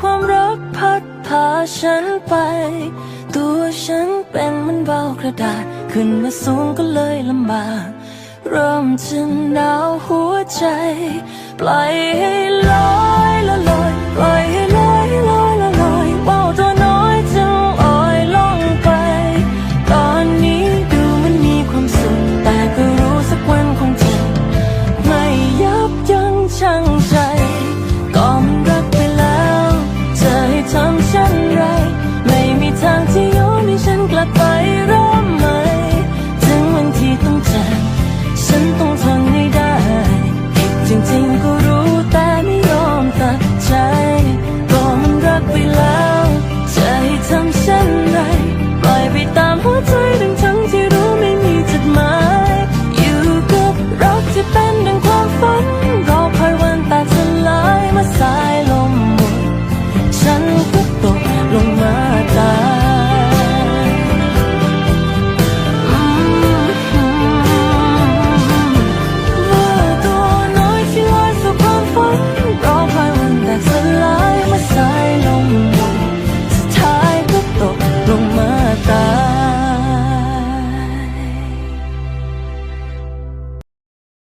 ความรักพัดพาฉันไป ตัวฉันเป็นมันเบากระดาษ ขึ้นมาสูงก็เลยลำบากเริ่มจะหนาวหัวใจ ปล่อยให้ลอยละลอยลอย จ